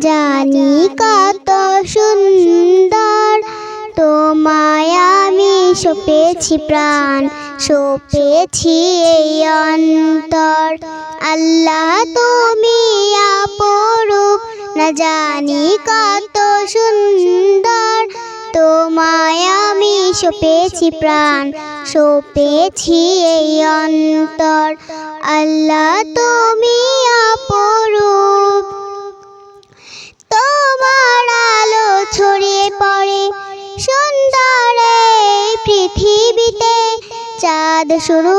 জানি কত সুন্দর। তোমায় আমি সপেছি প্রাণ, সপেছি এই অন্তর। আল্লাহ তুমি আপরূপ না জানি কত সুন্দর। তোমায় আমি সপেছি প্রাণ, সপেছি এই অন্তর। আল্লাহ তুমি আপরূপ পৃথিবীতে চাঁদ শুরু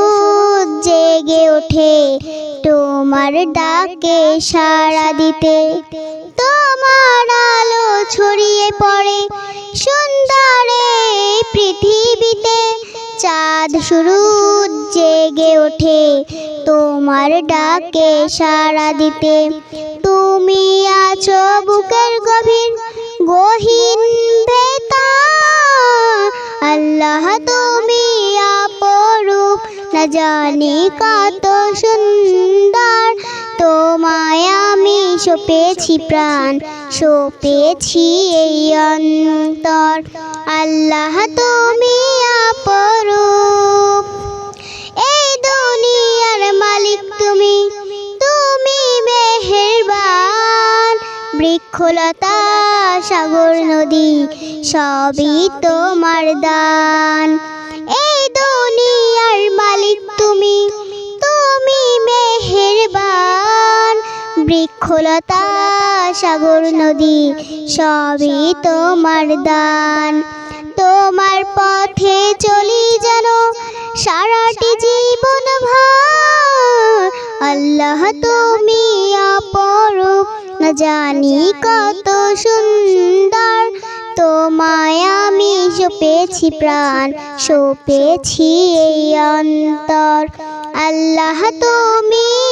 জেগে ওঠে। তোমার ডাকে সাড়া দিতে তোমার আলো ছড়িয়ে পড়ে। সুন্দরে পৃথিবীতে চাঁদ শুরু জেগে ওঠে। তোমার ডাকে সাড়া দিতে তুমি আছো বুকের গভীর গহীন আল্লাহ তুমি আপরূপ না জানি কত সুন্দর। তোমায় আমি সপেছি প্রাণ, সপেছি এই অন্তর। আল্লাহ তুমি আপরূপ এই দুনিয়ার মালিক তুমি তুমি মেহেরবান। বৃক্ষলতা, সাগর, নদী, সবই তোমার দান। বৃক্ষলতা সাগর নদী, সবই তোমার দান। তোমার পথে চলি যেন সারাটি জীবন আল্লাহ তুমি অপরূপ, না জানি কত সুন্দর। তোমায় আমি সপেছি প্রাণ, সপেছি এই অন্তর। আল্লাহ তুমি